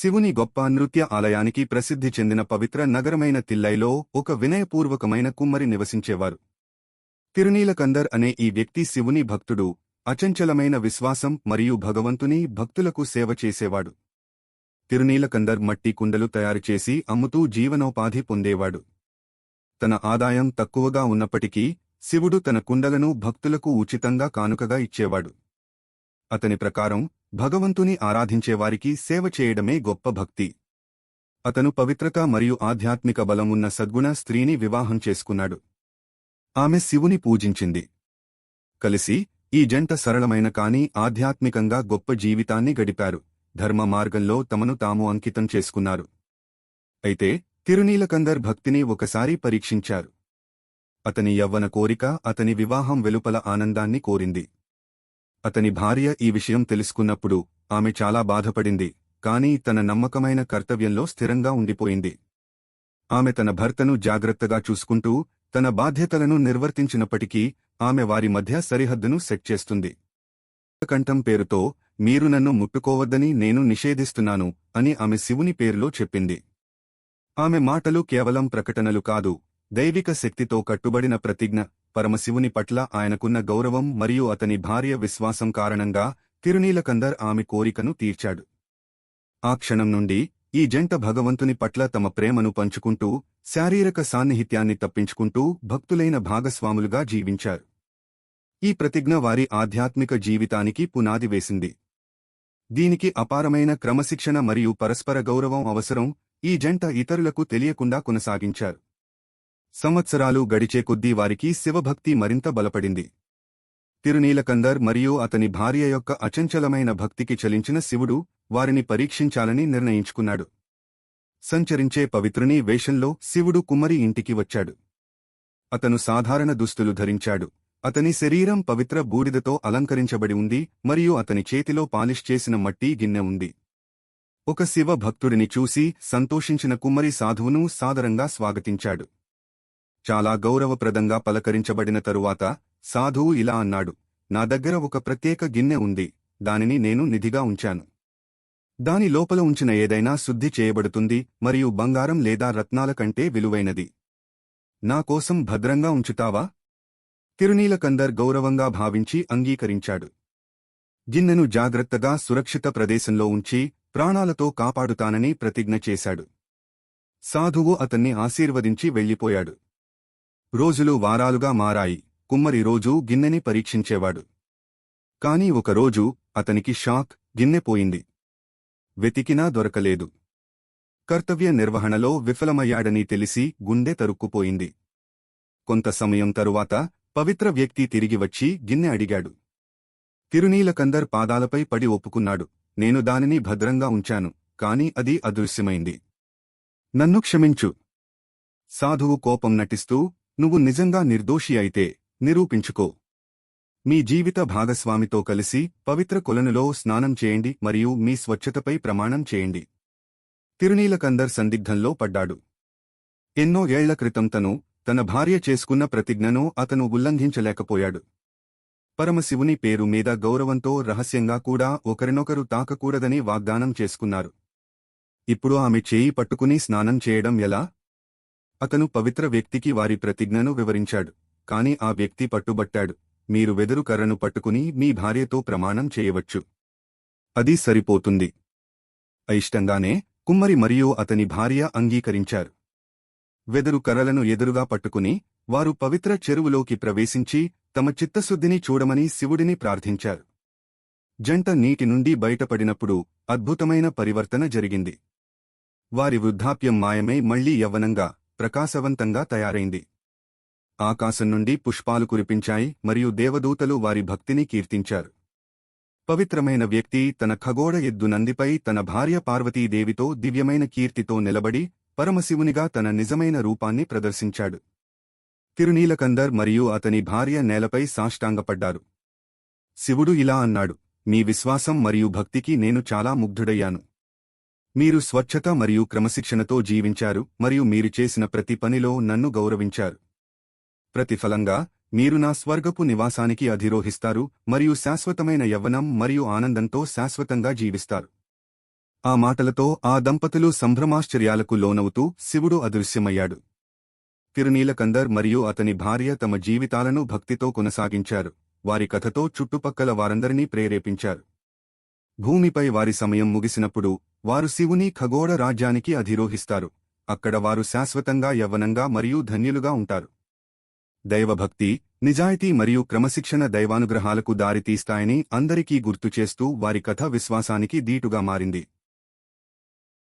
శివుని గొప్ప నృత్య ఆలయానికి ప్రసిద్ధి చెందిన పవిత్ర నగరమైన తిల్లైలో ఒక వినయపూర్వకమైన కుమ్మరి నివసించేవారు. తిరునీలకందర్ అనే ఈ వ్యక్తి శివుని భక్తుడు అచంచలమైన విశ్వాసం మరియు భగవంతుని భక్తులకు సేవ చేసేవాడు. తిరునీలకందర్ మట్టి కుండలు తయారుచేసి అమ్ముతూ జీవనోపాధి పొందేవాడు. తన ఆదాయం తక్కువగా ఉన్నప్పటికీ శివుడు తన కుండలను భక్తులకు ఉచితంగా కానుకగా ఇచ్చేవాడు. అతని ప్రకారం భగవంతుని ఆరాధించేవారికి సేవ చేయడమే గొప్ప భక్తి. అతను పవిత్రత మరియు ఆధ్యాత్మిక బలం ఉన్న సద్గుణ స్త్రీని వివాహం చేసుకున్నాడు. ఆమె శివుని పూజించింది. కలిసి ఈ జంట సరళమైన కాని ఆధ్యాత్మికంగా గొప్ప జీవితాన్ని గడిపారు. ధర్మ మార్గంలో తమను తాము అంకితం చేసుకున్నారు. అయితే తిరునీలకందర్ భక్తిని ఒకసారి పరీక్షించారు. అతని యవ్వన కోరిక అతని వివాహం వెలుపల ఆనందాన్ని కోరింది. అతని భార్య ఈ విషయం తెలుసుకున్నప్పుడు ఆమె చాలా బాధపడింది కాని తన నమ్మకమైన కర్తవ్యంలో స్థిరంగా ఉండిపోయింది. ఆమె తన భర్తను జాగ్రత్తగా చూసుకుంటూ తన బాధ్యతలను నిర్వర్తించినప్పటికీ ఆమె వారి మధ్య సరిహద్దును సెట్ చేస్తుంది. కంఠం పేరుతో మీరు నన్ను ముట్టుకోవద్దని నేను నిషేధిస్తున్నాను అని ఆమె శివుని పేరులో చెప్పింది. ఆమె మాటలు కేవలం ప్రకటనలు కాదు దైవిక శక్తితో కట్టుబడిన ప్రతిజ్ఞ పరమశివుని పట్ల ఆయనకున్న గౌరవం మరియు అతని భార్య విశ్వాసం కారణంగా తిరునీలకందర్ ఆమె కోరికను తీర్చాడు. ఆ క్షణం నుండి ఈ జంట భగవంతుని పట్ల తమ ప్రేమను పంచుకుంటూ శారీరక సాన్నిహిత్యాన్ని తప్పించుకుంటూ భక్తులైన భాగస్వాములుగా జీవించారు. ఈ ప్రతిజ్ఞ వారి ఆధ్యాత్మిక జీవితానికి పునాది వేసింది. దీనికి అపారమైన క్రమశిక్షణ మరియు పరస్పర గౌరవం అవసరం ఈ జంట ఇతరులకు తెలియకుండా కొనసాగించారు. సంవత్సరాలు గడిచే కొద్దీ వారికి శివభక్తి మరింత బలపడింది. తిరునీలకందర్ మరియు అతని భార్య యొక్క అచంచలమైన భక్తికి చలించిన శివుడు వారిని పరీక్షించాలని నిర్ణయించుకున్నాడు. సంచరించే పవిత్రుని వేషంలో శివుడు కుమ్మరి ఇంటికి వచ్చాడు. అతను సాధారణ దుస్తులు ధరించాడు. అతని శరీరం పవిత్ర బూడిదతో అలంకరించబడి ఉంది మరియు అతని చేతిలో పాలిష్ చేసిన మట్టి గిన్నె ఉంది. ఒక శివ భక్తుడిని చూసి సంతోషించిన కుమ్మరి సాధువును సాదరంగా స్వాగతించాడు. చాలా గౌరవప్రదంగా పలకరించబడిన తరువాత సాధువు ఇలా అన్నాడు నా దగ్గర ఒక ప్రత్యేక గిన్నె ఉంది దానిని నేను నిధిగా ఉంచాను. దాని లోపల ఉంచిన ఏదైనా శుద్ధి చేయబడుతుంది మరియు బంగారం లేదా రత్నాల కంటే విలువైనది. నా కోసం భద్రంగా ఉంచుతావా? తిరునీలకందర్ గౌరవంగా భావించి అంగీకరించాడు. గిన్నెను జాగ్రత్తగా సురక్షిత ప్రదేశంలో ఉంచి ప్రాణాలతో కాపాడుతానని ప్రతిజ్ఞ చేశాడు. సాధువు అతన్ని ఆశీర్వదించి వెళ్ళిపోయాడు. రోజులు వారాలుగా మారాయి. కుమ్మరి రోజూ గిన్నెని పరీక్షించేవాడు. కాని ఒకరోజు అతనికి షాక్ గిన్నె పోయింది. వెతికినా దొరకలేదు. కర్తవ్య నిర్వహణలో విఫలమయ్యాడని తెలిసి గుండె తరుక్కుపోయింది. కొంత సమయం తరువాత పవిత్ర వ్యక్తి తిరిగి వచ్చి గిన్నె అడిగాడు. తిరునీలకందర్ పాదాలపై పడి ఒప్పుకున్నాడు. నేను దానిని భద్రంగా ఉంచాను కాని అది అదృశ్యమైంది. నన్ను క్షమించు. సాధువు కోపం నటిస్తూ నువ్వు నిజంగా నిర్దోషి అయితే నిరూపించుకో. మీ జీవిత భాగస్వామితో కలిసి పవిత్ర కొలనులో స్నానం చేయండి మరియు మీ స్వచ్ఛతపై ప్రమాణం చేయండి. తిరునీలకందర్ సందిగ్ధంలో పడ్డాడు. ఎన్నో ఏళ్ళ క్రితం తను తన భార్య చేసుకున్న ప్రతిజ్ఞను అతను ఉల్లంఘించలేకపోయాడు. పరమశివుని పేరు మీద గౌరవంతో రహస్యంగా కూడా ఒకరినొకరు తాకకూడదని వాగ్దానం చేసుకున్నారు. ఇప్పుడు ఆమె చేయి పట్టుకుని స్నానం చేయడం ఎలా? అతను పవిత్ర వ్యక్తికి వారి ప్రతిజ్ఞను వివరించాడు. కాని ఆ వ్యక్తి పట్టుబట్టాడు. మీరు వెదురు కర్రను పట్టుకుని మీ భార్యతో ప్రమాణం చేయవచ్చు. అది సరిపోతుంది. అయిష్టంగానే కుమ్మరి మరియు అతని భార్య అంగీకరించారు. వెదురు కర్రలను ఎదురుగా పట్టుకుని వారు పవిత్ర చెరువులోకి ప్రవేశించి తమ చిత్తశుద్ధిని చూడమని శివుడిని ప్రార్థించారు. జంట నీటి నుండి బయటపడినప్పుడు అద్భుతమైన పరివర్తన జరిగింది. వారి వృద్ధాప్యం మాయమై మళ్ళీ యవ్వనంగా ప్రకాశవంతంగా తయారైంది. ఆకాశం నుండి పుష్పాలు కురిపించాయి మరియు దేవదూతలు వారి భక్తిని కీర్తించారు. పవిత్రమైన వ్యక్తి తన ఖగోడ ఎద్దు నందిపై తన భార్య పార్వతీదేవితో దివ్యమైన కీర్తితో నిలబడి పరమశివునిగా తన నిజమైన రూపాన్ని ప్రదర్శించాడు. తిరునీలకందర్ మరియు అతని భార్య నేలపై సాష్టాంగపడ్డారు. శివుడు ఇలా అన్నాడు మీ విశ్వాసం మరియు భక్తికి నేను చాలా ముగ్ధుడయ్యాను. మీరు స్వచ్ఛత మరియు క్రమశిక్షణతో జీవించారు మరియు మీరు చేసిన ప్రతి పనిలో నన్ను గౌరవించారు. ప్రతిఫలంగా మీరు నా స్వర్గపు నివాసానికి అధిరోహిస్తారు మరియు శాశ్వతమైన యవ్వనం మరియు ఆనందంతో శాశ్వతంగా జీవిస్తారు. ఆ మాటలతో ఆ దంపతులు సంభ్రమాశ్చర్యాలకు లోనవుతూ శివుడు అదృశ్యమయ్యాడు. తిరునీలకందర్ మరియు అతని భార్య తమ జీవితాలను భక్తితో కొనసాగించారు. వారి కథతో చుట్టుపక్కల వారందరినీ ప్రేరేపించారు. భూమిపై వారి సమయం ముగిసినప్పుడు వారు శివుని ఖగోళ రాజ్యానికి అధిరోహిస్తారు. అక్కడ వారు శాశ్వతంగా యవ్వనంగా మరియు ధన్యులుగా ఉంటారు. దైవభక్తి నిజాయితీ మరియు క్రమశిక్షణ దైవానుగ్రహాలకు దారితీస్తాయని అందరికీ గుర్తుచేస్తూ వారి కథ విశ్వాసానికి దీటుగా మారింది.